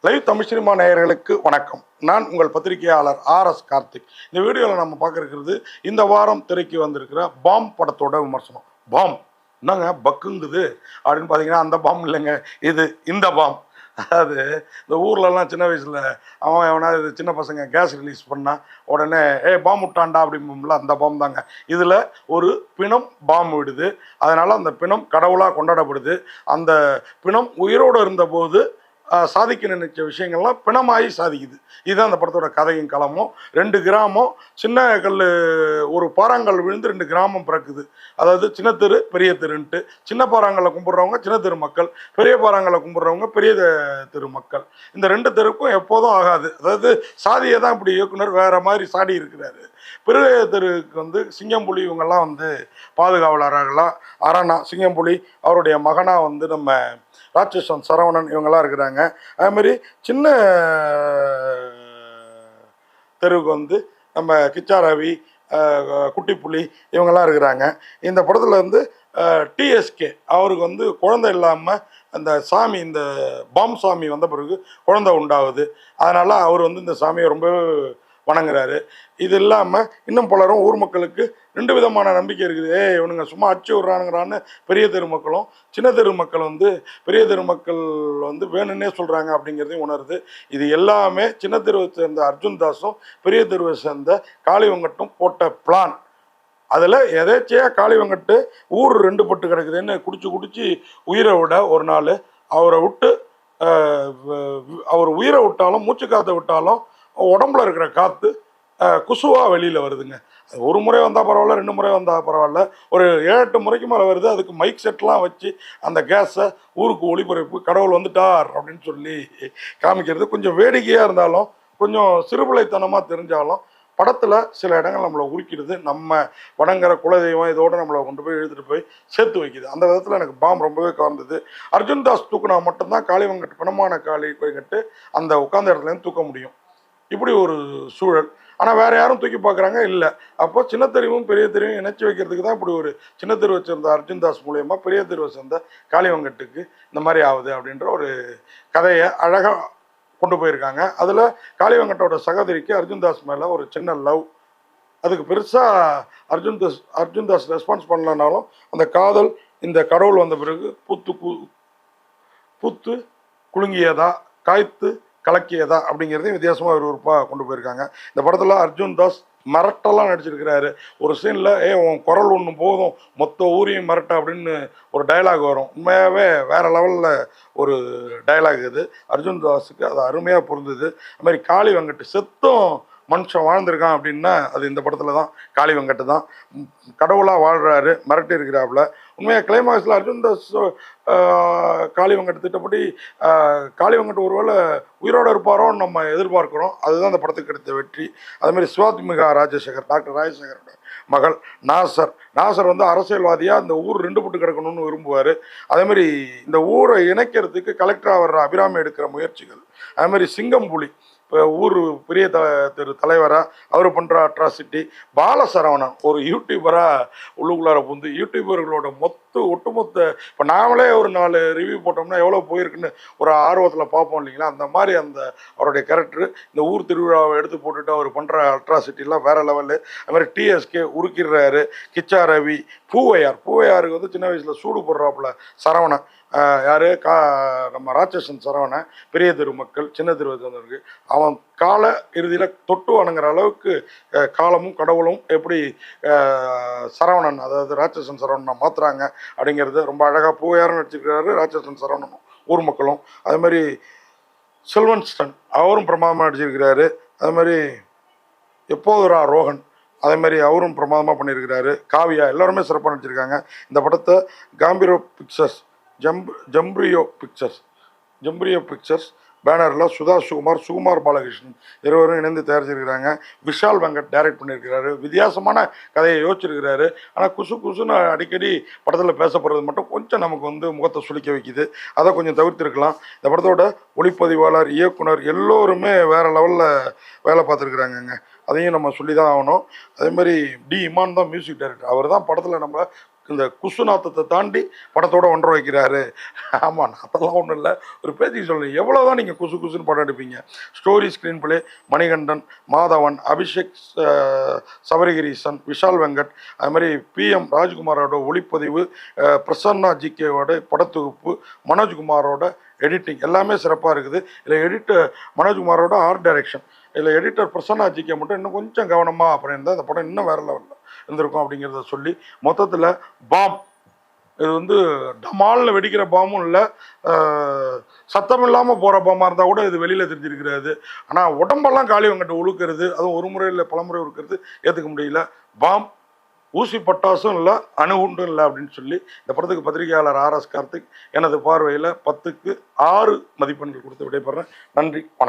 Live Tamil cinema நேயர்களுக்கு வணக்கம். நான் உங்கள் பத்திரிகையாளர் ஆர் எஸ் கார்த்திக். இந்த வீடியோவில் நம்ம பார்க்க இந்த வாரம் திரைக்கு வந்திருக்கிற பாம் படத்தோட விமர்சனம். பாம். என்னங்க பக்குங்குது? அப்படின்னு பார்த்தீங்கன்னா அந்த பாம் இல்லைங்க. இது இந்த பாம். அதாவது இந்த ஊர்லலாம் சின்ன வயசில் அவன் எவனா இது சின்ன பசங்க கேஸ் ரிலீஸ் பண்ணால் உடனே ஏ பாம் விட்டாண்டா அப்படிம்போம்ல அந்த பாம் தாங்க. இதில் ஒரு பிணம் பாம் விடுது. அதனால் அந்த பிணம் கடவுளாக கொண்டாடப்படுது. அந்த பிணம் உயிரோடு இருந்தபோது சாதிக்க நினைச்ச விஷயங்கள்லாம் பிணமாகி சாதிக்குது. இதுதான் அந்த படத்தோட கதையும் களமும். ரெண்டு கிராமம் சின்ன கல் ஒரு பாறாங்கல் விழுந்து ரெண்டு கிராமம் பிறக்குது. அதாவது சின்ன தெரு பெரிய தெருன்ட்டு. சின்ன பாறாங்கல்ல கும்பிட்றவங்க சின்ன தெரு மக்கள். பெரிய பாறாங்கல்ல கும்பிட்றவங்க பெரிய தெரு மக்கள். இந்த ரெண்டு தெருக்கும் எப்போதும் ஆகாது. அதாவது சாதியை தான் இப்படி இயக்குனர் வேற மாதிரி சாடி இருக்கிறாரு. பெரிய தெருவுக்கு வந்து சிங்கம்புலி இவங்கெல்லாம் வந்து பாதுகாவலர்களாக அரணா சிங்கம்புலி அவருடைய மகனாக வந்து நம்ம ராட்சசன் சரவணன் இவங்கெல்லாம் இருக்கிறாங்க. அதுமாதிரி சின்ன தெருவுக்கு வந்து நம்ம கிச்சா ரவி குட்டிப்புலி இவங்கெல்லாம் இருக்கிறாங்க. இந்த படத்தில் வந்து டிஎஸ்கே அவருக்கு வந்து குழந்தை இல்லாமல் அந்த சாமி இந்த பாம் சாமி வந்த பிறகு குழந்தை உண்டாகுது. அதனால் அவர் வந்து இந்த சாமியை ரொம்ப வணங்குறாரு. இது இல்லாமல் இன்னும் பலரும் ஊர் மக்களுக்கு ரெண்டு விதமான நம்பிக்கை இருக்குது. ஏ இவனுங்க சும்மா அச்சு விட்றானுங்கிறான்னு பெரிய தெரு மக்களும் சின்ன தெரு மக்கள் வந்து பெரிய தெரு மக்கள் வந்து வேணும்னே சொல்கிறாங்க அப்படிங்கிறதையும் உணருது. இது எல்லாமே சின்ன தெருவை சேர்ந்த அர்ஜுன் தாஸும் பெரிய தெருவை சேர்ந்த காளிவங்கட்டும் போட்ட பிளான் அதில் எதேச்சையாக காளிவங்கட்டு ஊர் ரெண்டு பட்டு கிடக்குதுன்னு குடிச்சு குடிச்சு உயிரை விட ஒரு நாள் அவரை விட்டு அவர் உயிரை விட்டாலும் மூச்சு காற்றை விட்டாலும் உடம்புல இருக்கிற காற்று குசுவாக வெளியில் வருதுங்க. அது ஒரு முறை வந்தால் பரவாயில்ல ரெண்டு முறை வந்தால் பரவாயில்ல. ஒரு ஏழு எட்டு முறைக்கு மேலே வருது அதுக்கு மைக் செட்லாம் வச்சு அந்த கேஸை ஊருக்கு ஒளிபரப்பு கடவுள் வந்துட்டார் அப்படின்னு சொல்லி காமிக்கிறது. கொஞ்சம் வேடிக்கையாக இருந்தாலும் கொஞ்சம் சிறுபிள்ளைத்தனமாக தெரிஞ்சாலும் படத்தில் சில இடங்கள் நம்மளை உருக்கிடுது. நம்ம வணங்குற குலதெய்வம் இதோடு நம்மளை கொண்டு போய் எழுதிட்டு போய் சேர்த்து வைக்குது. அந்த விதத்தில் எனக்கு பாம் ரொம்பவே கவர்ந்தது. அர்ஜுன் தாஸ் தூக்குனா மட்டும்தான் காளிவங்கட்டு பிணமான காளி கட்டு அந்த உட்காந்த இடத்துலேருந்து தூக்க முடியும். இப்படி ஒரு சூழல். ஆனால் வேறு யாரும் தூக்கி பார்க்குறாங்க? இல்லை. அப்போ சின்ன தெருவும் பெரிய தெருவும் இணைச்சி வைக்கிறதுக்கு தான் இப்படி ஒரு சின்ன தெருவை சேர்ந்த அர்ஜுன் தாஸ் மூலயமா பெரிய தெருவை சேர்ந்த காளிவங்கட்டுக்கு இந்த மாதிரி ஆகுது அப்படின்ற ஒரு கதையை அழகாக கொண்டு போயிருக்காங்க. அதில் காளிவங்கட்டோட சகோதரிக்கு அர்ஜுன் தாஸ் மேலே ஒரு சின்ன லவ். அதுக்கு பெருசாக அர்ஜுன் தாஸ் அர்ஜுன் தாஸ் ரெஸ்பான்ஸ் பண்ணலனாலும் அந்த காதல் இந்த கடவுள் வந்த பிறகு பூத்து கு பூத்து குலுங்கியதா காய்த்து கலக்கியதா அப்படிங்கிறதையும் வித்தியாசமாக ஒரு உறுப்பாக கொண்டு போயிருக்காங்க. இந்த படத்தில் அர்ஜுன் தாஸ் மிரட்டெல்லாம் நடிச்சிருக்கிறாரு. ஒரு சீனில் ஏ உன் குரல் ஒன்று போதும் மொத்த ஊரையும் மிரட்ட அப்படின்னு ஒரு டயலாக் வரும். உண்மையாகவே வேறு லெவலில் ஒரு டயலாக் இது. அர்ஜுன் தாஸுக்கு அது அருமையாக பொருந்தது அது மாதிரி காளி வெங்கட் செத்தும் மனுஷன் வாழ்ந்திருக்கான் அப்படின்னா அது இந்த படத்தில் தான் காளி வெங்கட்டு தான் கடவுளாக வாழ்கிறாரு மிரட்டி இருக்கிறாப்புல. உண்மையாக கிளைமாக்ஸில் அர்ஜுன் தாஸ் ஆஹ், காளி திட்டப்படி காளி ஒருவேளை உயிரோடு இருப்பாரோன்னு நம்ம எதிர்பார்க்குறோம். அதுதான் அந்த படத்துக்கு கிடைத்த வெற்றி. அதே மாதிரி சிவாத்மிகா ராஜசேகர் டாக்டர் ராஜசேகரோட மகள் நாசர். நாசர் வந்து அரசியல்வாதியாக இந்த ஊர் ரெண்டு பட்டு கிடக்கணும்னு விரும்புவார். அதேமாதிரி இந்த ஊரை இணைக்கிறதுக்கு கலெக்டர் அவர் அபிராமி எடுக்கிற முயற்சிகள். அதே மாதிரி சிங்கம்புலி இப்போ ஊர் பெரிய த திரு தலைவராக அவர் பண்ணுற அட்ராசிட்டி பாலசரவணன் ஒரு யூடியூபராக உள்ளுக்குள்ளார புந்து யூடியூபர்களோட மொத்த ஒட்டுமொத்த இப்போ நாமளே ஒரு நாலு ரிவ்யூ போட்டோம்னா எவ்வளோ போயிருக்குன்னு ஒரு ஆர்வத்தில் பார்ப்போம் இல்லைங்களா? அந்த மாதிரி அந்த அவருடைய கேரக்டர் இந்த ஊர் திருவிழாவை எடுத்து போட்டுட்டு அவர் பண்ணுற அல்ட்ராசிட்டிலாம் வேறு லெவலு அது மாதிரி டிஎஸ்கே உருக்கிடுறாரு கிச்சா ரவி பூவையார். பூவையாருக்கு வந்து சின்ன வயசில் சூடு போடுறாப்புல சரவணன். யார்? கா நம்ம ராட்சசன் சரவணன். பெரிய தெரு மக்கள் சின்ன தெரு வந்தவருக்கு. அவன் கால இறுதியில் தொட்டு வணங்குற அளவுக்கு காலமும் கடவுளும் எப்படி சரவணன் அதாவது ராட்சசன் சரவணனை மாற்றுறாங்க அப்படிங்கிறது ரொம்ப அழகாக பூவையாரம் நடிச்சிருக்கிறாரு ராட்சசன் சரவணனும் ஊர் மக்களும். அதே மாதிரி செல்வன்ஸ்டன் அவரும் பிரமாதமாக நடிச்சிருக்கிறாரு. அதே மாதிரி எப்போதுரா ரோஹன் அதே மாதிரி அவரும் பிரமாதமாக பண்ணியிருக்கிறாரு காவியா எல்லாருமே சிறப்பாக நடிச்சிருக்காங்க. இந்த படத்தை காம்பிரோ பிக்சர்ஸ் ஜம்ப் ஜம்ப்ரியோ பிக்சர்ஸ் ஜம்ப்ரியோ பிக்சர்ஸ் பேனரில் சுதா சுகுமார் சுகுமார் பாலகிருஷ்ணன் இருவரும் இணைந்து தயாரிச்சிருக்கிறாங்க விஷால் வெங்கட் டைரக்ட் பண்ணியிருக்கிறாரு. வித்தியாசமான கதையை யோசிச்சிருக்கிறாரு. ஆனால் குசு குசுன்னு அடிக்கடி படத்தில் பேசப்படுறது மட்டும் கொஞ்சம் நமக்கு வந்து முகத்தை சுளிக்க வைக்குது. அதை கொஞ்சம் தவிர்த்துருக்கலாம். இந்த படத்தோட ஒளிப்பதிவாளர் இயக்குனர் எல்லோருமே வேறு லெவலில் வேலை பார்த்துருக்குறாங்கங்க. அதையும் நம்ம சொல்லி தான் ஆகணும். அதே மாதிரி டி இமான் தான் மியூசிக் டைரக்டர் அவர் தான் படத்தில் நம்ம இந்த குசுநாத்தத்தை தாண்டி படத்தோட ஒன்றரை வைக்கிறாரு. ஆமாம் அதெல்லாம் ஒன்றும் இல்லை. ஒரு பேச்சுக்கு சொல்லுங்கள் எவ்வளோ தான் நீங்கள் குசு குசுன்னு படம் எடுப்பீங்க? Story screenplay Manikandan Madhavan Abhishek Sabarigireesan Vishal Venkat அது மாதிரி பிஎம் ராஜ்குமாரோட ஒளிப்பதிவு பிரசன்னா ஜிகேவோட படத்தொகுப்பு மனோஜ்குமாரோட எடிட்டிங் எல்லாமே சிறப்பாக இருக்குது. இதில் எடிட்டு மனோஜ்குமாரோட ஆர்ட் டைரக்ஷன் இதில் எடிட்டர் பிரசன்னா ஜிகே மட்டும் இன்னும் கொஞ்சம் கவனமாக அப்புறம் இருந்தால் இந்த படம் இன்னும் வேறு லெவலில் இருந்திருக்கும் அப்படிங்கிறத சொல்லி மொத்தத்தில் பாம் இது வந்து டமால்னு வெடிக்கிற பாம்பும் இல்லை சத்தம் இல்லாமல் போகிற பாம்பாக இருந்தால் கூட இது வெளியில் தெரிஞ்சிருக்கிறது. ஆனால் உடம்பெல்லாம் காலி வங்கிட்ட உழுக்கிறது அதுவும் ஒரு முறை இல்லை பல முறை உழுக்கிறது ஏற்றுக்க முடியல. பாம் ஊசி பட்டாசும் இல்லை அணுகுண்டும் இல்லை அப்படின்னு சொல்லி இந்த படத்துக்கு பத்திரிகையாளர் ஆர் எஸ் கார்த்திக் எனது பார்வையில் பத்துக்கு ஆறு மதிப்பெண்கள் கொடுத்து விடைபெறேன். நன்றி வணக்கம்.